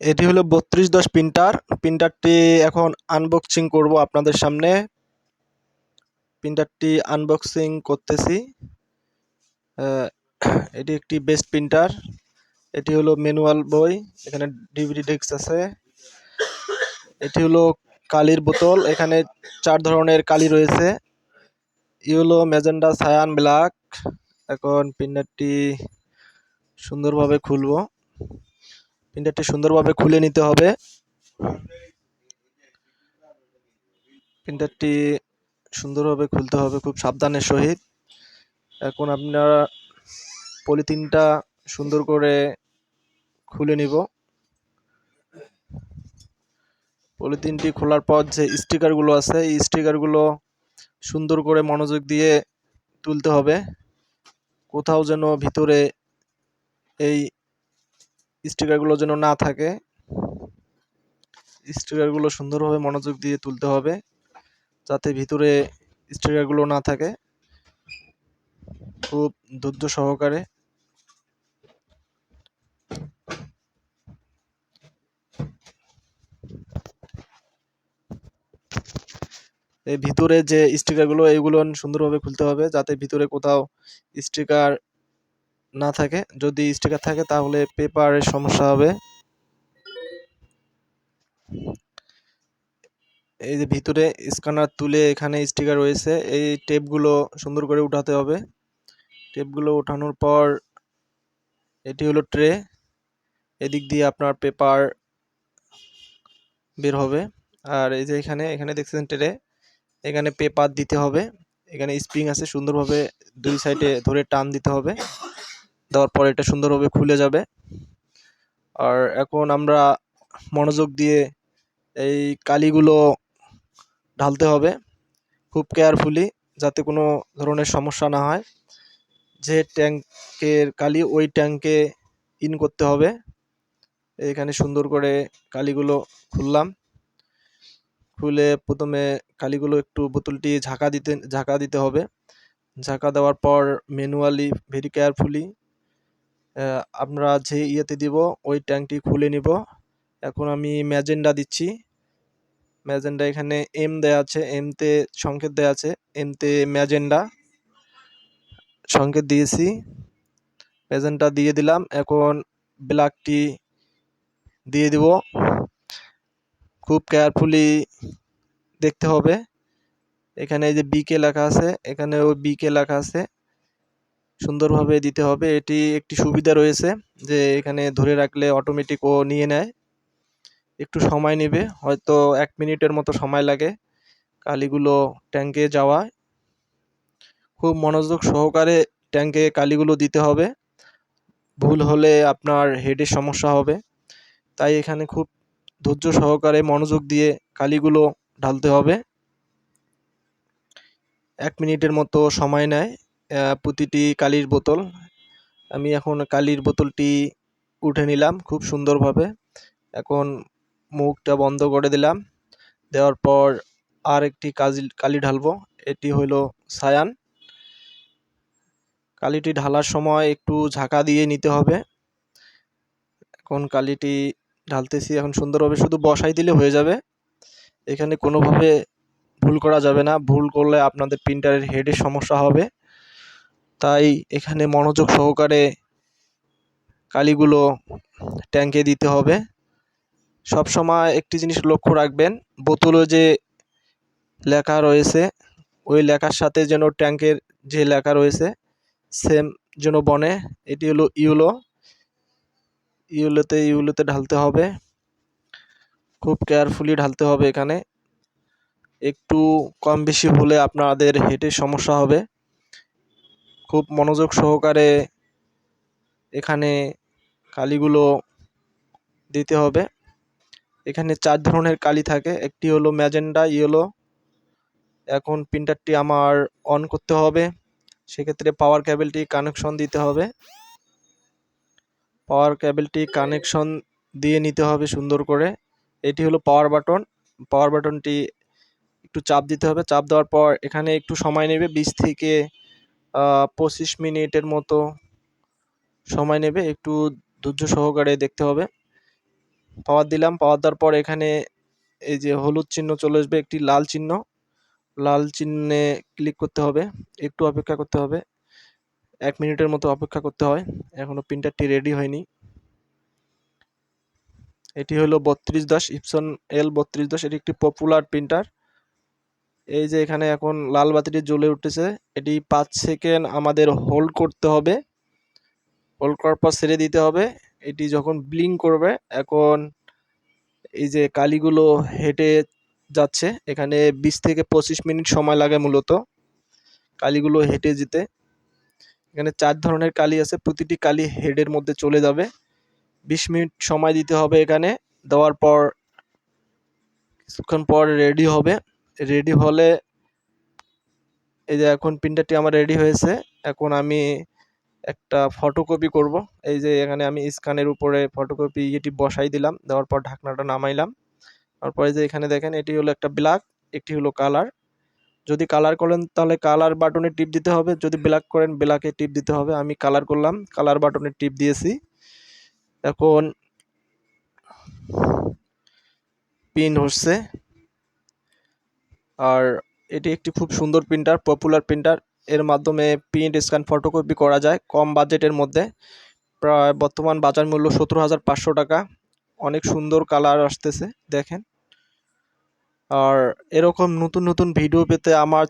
এটি হলো বত্রিশ দশ প্রিন্টার। প্রিন্টারটি এখন আনবক্সিং করব আপনাদের সামনে। প্রিন্টারটি আনবক্সিং করতেছি। এটি একটি বেস্ট প্রিন্টার এটি হলো ম্যানুয়াল বই। এখানে ডিভিডি ডিস্ক আছে। এটি হলো কালির বোতল। এখানে চার ধরনের কালি রয়েছে। ইয়েলো, ম্যাজেন্ডা সায়ান ব্ল্যাক এখন প্রিন্টারটি সুন্দরভাবে খুলবো। প্রিন্টারটি সুন্দরভাবে খুলে নিতে হবে। প্রিন্টারটি সুন্দরভাবে খুলতে হবে, খুব সাবধানের সহিত। এখন আপনারা পলিথিনটা সুন্দর করে খুলে নিব। পলিথিনটি খোলার পর যে স্টিকারগুলো আছে, এই স্টিকারগুলো সুন্দর করে মনোযোগ দিয়ে তুলতে হবে। কোথাও যেন ভিতরে এই স্টিকারগুলো যেন না থাকে। স্টিকারগুলো সুন্দরভাবে মনোযোগ দিয়ে তুলতে হবে, যাতে ভিতরে স্টিকারগুলো না থাকে। খুব ধৈর্য সহকারে। এই ভিতরে যে স্টিকারগুলো, এইগুলো সুন্দরভাবে খুলতে হবে, যাতে ভিতরে কোথাও স্টিকার না থাকে, যদি স্টিকার থাকে তাহলে পেপারের সমস্যা হবে। এই যে ভিতরে স্ক্যানার তুলে এখানে স্টিকার রয়েছে, এই টেপগুলো সুন্দর করে উঠাতে হবে। টেপগুলো ওঠানোর পর এটি হলো ট্রে এদিক দিয়ে আপনার পেপার বের হবে। আর এই যে এখানে এখানে দেখছেন ট্রে এখানে পেপার দিতে হবে। এখানে স্প্রিং আছে, সুন্দরভাবে দুই সাইডে ধরে টান দিতে হবে। দেওয়ার পর এটা সুন্দরভাবে খুলে যাবে। আর এখন আমরা মনোযোগ দিয়ে এই কালিগুলো ঢালতে হবে খুব কেয়ারফুলি, যাতে কোনো ধরনের সমস্যা না হয়। যে ট্যাঙ্কের কালি, ওই ট্যাঙ্কে ইন করতে হবে। এখানে সুন্দর করে কালিগুলো খুললাম। খুলে প্রথমে কালিগুলো একটু বোতলটি ঝাঁকা দিতে ঝাঁকা দিতে হবে। ঝাঁকা দেওয়ার পর ম্যানুয়ালি ভেরি কেয়ারফুলি আমরা যে ইয়েতে দিব, ওই ট্যাঙ্কটি খুলে নিব। এখন আমি ম্যাজেন্ডা দিচ্ছি। ম্যাজেন্ডা এখানে এম দেয়া আছে এমতে সংকেত দেয়া আছে এমতে ম্যাজেন্ডা। সংকেত দিয়েছি। ম্যাজেন্ডা দিয়ে দিলাম। এখন ব্ল্যাকটি দিয়ে দিব। খুব কেয়ারফুলি দেখতে হবে। এখানে এই যে বিকে লেখা আছে এখানে ওই বিকে লেখা আছে। সুন্দরভাবে দিতে হবে। এটি একটি সুবিধা রয়েছে যে এখানে ধরে রাখলে অটোমেটিক ও নিয়ে নেয়। একটু সময় নেবে, হয়তো এক মিনিটের মতো সময় লাগে কালিগুলো ট্যাঙ্কে যাওয়ায় খুব মনোযোগ সহকারে ট্যাঙ্কে কালিগুলো দিতে হবে। ভুল হলে আপনার হেডের সমস্যা হবে। তাই এখানে খুব ধৈর্য সহকারে মনোযোগ দিয়ে কালিগুলো ঢালতে হবে। এক মিনিটের মতো সময় নেয়। প্রতিটি কালির বোতল। আমি এখন কালির বোতলটি উঠে নিলাম খুব সুন্দরভাবে। এখন মুখটা বন্ধ করে দিলাম। দেওয়ার পর আর একটি কাজি কালি ঢালবো। এটি হলো সায়ান। কালিটি ঢালার সময় একটু ঝাঁকা দিয়ে নিতে হবে। এখন কালিটি ঢালতেছি। এখন সুন্দরভাবে শুধু বসাই দিলে হয়ে যাবে। এখানে কোনোভাবে ভুল করা যাবে না। ভুল করলে আপনাদের প্রিন্টারের হেডের সমস্যা হবে। তাই এখানে মনোযোগ সহকারে কালিগুলো ট্যাঙ্কে দিতে হবে। সব সময় একটি জিনিস লক্ষ্য রাখবেন, বোতলে যে লেখা রয়েছে, ওই লেখার সাথে যেন ট্যাঙ্কের যে লেখা রয়েছে সেম যেন বনে, এটি হলো ইউলো। ইউলোতে ইউলোতে ঢালতে হবে। খুব কেয়ারফুলি ঢালতে হবে এখানে। একটু কম বেশি হলে আপনাদের হেঁটে সমস্যা হবে। খুব মনোযোগ সহকারে এখানে কালিগুলো দিতে হবে। এখানে চার ধরনের কালি থাকে। একটি হলো ম্যাজেন্ডা ইয়েলো, এখন প্রিন্টারটি আমার অন করতে হবে। সেক্ষেত্রে পাওয়ার ক্যাবেলটি কানেকশন দিতে হবে। পাওয়ার ক্যাবেলটি কানেকশন দিয়ে নিতে হবে সুন্দর করে। এটি হলো পাওয়ার বাটন। পাওয়ার বাটনটি একটু চাপ দিতে হবে। চাপ দেওয়ার পর এখানে একটু সময় নেবে, বিশ থেকে পঁচিশ মিনিটের মতো সময় নেবে, একটু ধৈর্য সহকারে দেখতে হবে। পাওয়ার দিলাম, পাওয়ার দেওয়ার পর এখানে এই যে হলুদ চিহ্ন চলে আসবে, একটি লাল চিহ্ন। লাল চিহ্নে ক্লিক করতে হবে, একটু অপেক্ষা করতে হবে, এক মিনিটের মতো অপেক্ষা করতে হয়। এখনও প্রিন্টারটি রেডি হয়নি। এটি হলো বত্রিশ দশ ইপসন এল বত্রিশ দশ, এটি একটি পপুলার প্রিন্টার এই যে এখানে এখন লাল বাতিটি জ্বলে উঠেছে, এটি পাঁচ সেকেন্ড আমাদের হোল্ড করতে হবে। হোল্ড করার পর ছেড়ে দিতে হবে। এটি যখন ব্লিং করবে, এখন এই যে কালিগুলো হেঁটে যাচ্ছে, এখানে বিশ থেকে পঁচিশ মিনিট সময় লাগে মূলত কালিগুলো হেঁটে যেতে। এখানে চার ধরনের কালি আছে, প্রতিটি কালি হেডের মধ্যে চলে যাবে। বিশ মিনিট সময় দিতে হবে এখানে, দেওয়ার পর, কিছুক্ষণ পর রেডি হবে। রেডি হলে এই যে এখন প্রিন্টারটি আমার রেডি হয়েছে, এখন আমি একটা ফটোকপি করব। এই যে এখানে আমি স্ক্যানের উপরে ফটোকপি এটি বসাই দিলাম, দেওয়ার পর ঢাকনাটা নামাইলাম। তারপরে যে এখানে দেখেন, এটি হলো একটা ব্ল্যাক একটি হলো কালার যদি কালার করেন তাহলে কালার বাটনে টিপ দিতে হবে, যদি ব্ল্যাক করেন ব্ল্যাকে টিপ দিতে হবে। আমি কালার করলাম কালার বাটনে টিপ দিয়েছি। এখন পিন হচ্ছে। আর এটি একটি খুব সুন্দর প্রিন্টার পপুলার প্রিন্টার এর মাধ্যমে প্রিন্ট স্ক্যান ফটোকপি করা যায় কম বাজেটের মধ্যে। প্রায় বর্তমান বাজার মূল্য সতেরো হাজার পাঁচশো টাকা। অনেক সুন্দর কালার আসতেছে, দেখেন। আর এরকম নতুন নতুন ভিডিও পেতে আমার